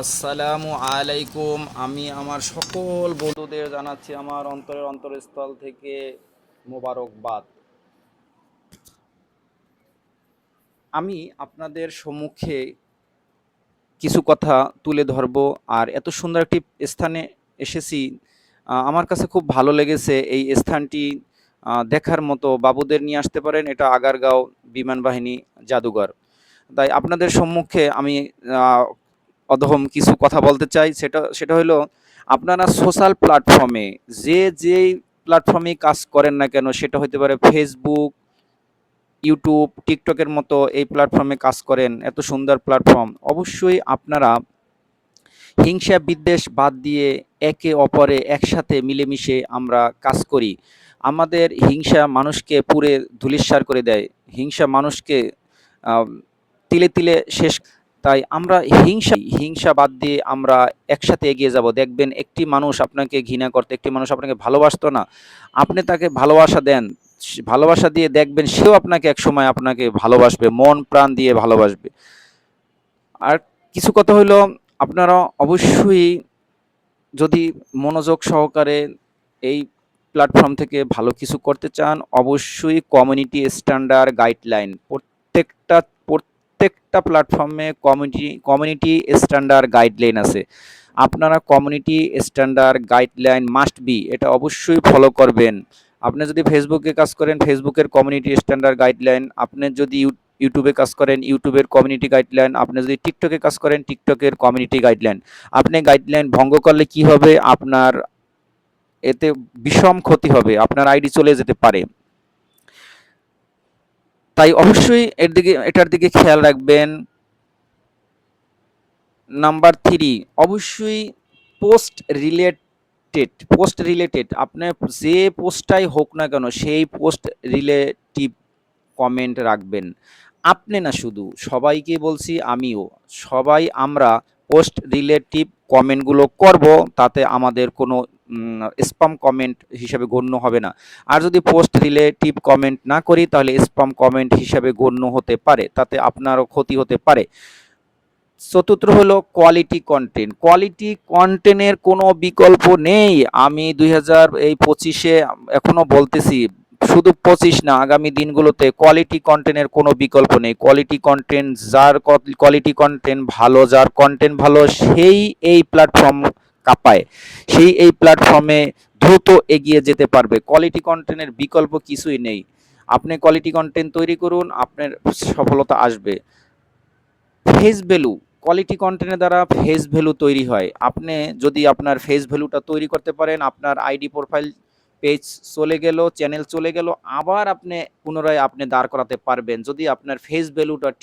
আসসালামু আলাইকুম। আমি আমার সকল বন্ধুদের জানাচ্ছি আমার অন্তরের অন্তরস্থল থেকে মোবারকবাদ। আমি আপনাদের সম্মুখে কিছু কথা তুলে ধরব, আর এত সুন্দর একটি স্থানে এসেছি। আমার কাছে খুব ভালো লেগেছে এই স্থানটি দেখার মতো। বাবুদের নিয়ে আসতে পারেন, এটা আগারগাঁও বিমান বাহিনী জাদুঘর। তাই আপনাদের সম্মুখে আমি অধম কিছু কথা বলতে চাই, সেটা সেটা হলো আপনারা সোশ্যাল প্ল্যাটফর্মে যে যেই প্ল্যাটফর্মে কাজ করেন না কেন, সেটা হতে পারে ফেসবুক ইউটিউব টিকটকের মতো এই প্ল্যাটফর্মে কাজ করেন, এত সুন্দর প্ল্যাটফর্ম অবশ্যই আপনারা হিংসা বিদ্বেষ বাদ দিয়ে একে অপরে একসাথে মিলেমিশে আমরা কাজ করি। আমাদের হিংসা মানুষকে পুরে ধূলিসাৎ করে দেয়, হিংসা মানুষকে তিলে তিলে শেষ তাই আমরা হিংসা হিংসা বাদ দিয়ে আমরা একসাথে এগিয়ে যাব। দেখবেন একটি মানুষ আপনাকে ঘৃণা করতে, একটি মানুষ আপনাকে ভালোবাসতো না। আপনি তাকে ভালোবাসা দেন ভালোবাসা দিয়ে দেখবেন সেও আপনাকে একসময় আপনাকে ভালোবাসবে, মন প্রাণ দিয়ে ভালোবাসবে। আর কিছু কথা হলো আপনারা অবশ্যই যদি মনোযোগ সহকারে এই প্ল্যাটফর্ম থেকে ভালো কিছু করতে চান, অবশ্যই কমিউনিটি স্ট্যান্ডার্ড গাইডলাইন প্রত্যেকটা প্রত্যেকটা প্ল্যাটফর্মে কমিউনিটি কমিউনিটি স্ট্যান্ডার্ড গাইডলাইন আছে। আপনারা community standard guideline must be এটা অবশ্যই ফলো করবেন। আপনি যদি ফেসবুকে কাজ করেন ফেসবুকের কমিউনিটি স্ট্যান্ডার্ড গাইডলাইন আপনি যদি ইউ- ইউটিউবে কাজ করেন ইউটিউবের কমিউনিটি গাইডলাইন আপনি যদি টিকটকে কাজ করেন টিকটকের কমিউনিটি গাইডলাইন আপনি গাইডলাইন ভঙ্গ করলে কি হবে? আপনার এতে বিষম ক্ষতি হবে, আপনার আইডি চলে যেতে পারে। তাই অবশ্যই এর দিকে, এটার দিকে খেয়াল রাখবেন। নাম্বার থ্রি অবশ্যই পোস্ট রিলেটেড পোস্ট রিলেটেড আপনার যে পোস্টটাই হোক না কেন, সেই পোস্ট রিলেটিভ কমেন্ট রাখবেন। আপনি না শুধু, সবাইকে বলছি আমিও, সবাই আমরা পোস্ট রিলেটিভ কমেন্টগুলো করব, তাতে আমাদের কোনো স্পাম কমেন্ট হিসাবে গণ্য হবে না। আর যদি পোস্ট রিলেটিভ কমেন্ট না করি, তাহলে স্পাম কমেন্ট হিসাবে গণ্য হতে পারে, তাতে আপনারও ক্ষতি হতে পারে। চতুর্থ হলো কোয়ালিটি কন্টেন্ট কোয়ালিটি কন্টেন্টের কোনো বিকল্প নেই। আমি দুই হাজার এই পঁচিশে এখনও বলতেছি, শুধু পঁচিশ না, আগামী দিনগুলোতে কোয়ালিটি কন্টেন্টের কোনো বিকল্প নেই। কোয়ালিটি কন্টেন্ট যার কোয়ালিটি কন্টেন্ট ভালো, যার কন্টেন্ট ভালো, সেই এই প্ল্যাটফর্ম কাঁপায়। সেই এই প্ল্যাটফর্মে দ্রুত এগিয়ে যেতে পারবে। কোয়ালিটি কন্টেন্টের বিকল্প কিছুই নেই। আপনি কোয়ালিটি কন্টেন্ট তৈরি করুন, আপনার সফলতা আসবে। ফেস ভ্যালু কোয়ালিটি কন্টেন্টের দ্বারা ফেস ভ্যালু তৈরি হয়। আপনি যদি আপনার ফেস ভ্যালুটা তৈরি করতে পারেন, আপনার আইডি প্রোফাইল পেজ চলে গেল চ্যানেল চলে গেল, আবার আপনি পুনরায় আপনি দাঁড় করাতে পারবেন। যদি আপনার ফেস ভ্যালুটা ঠিক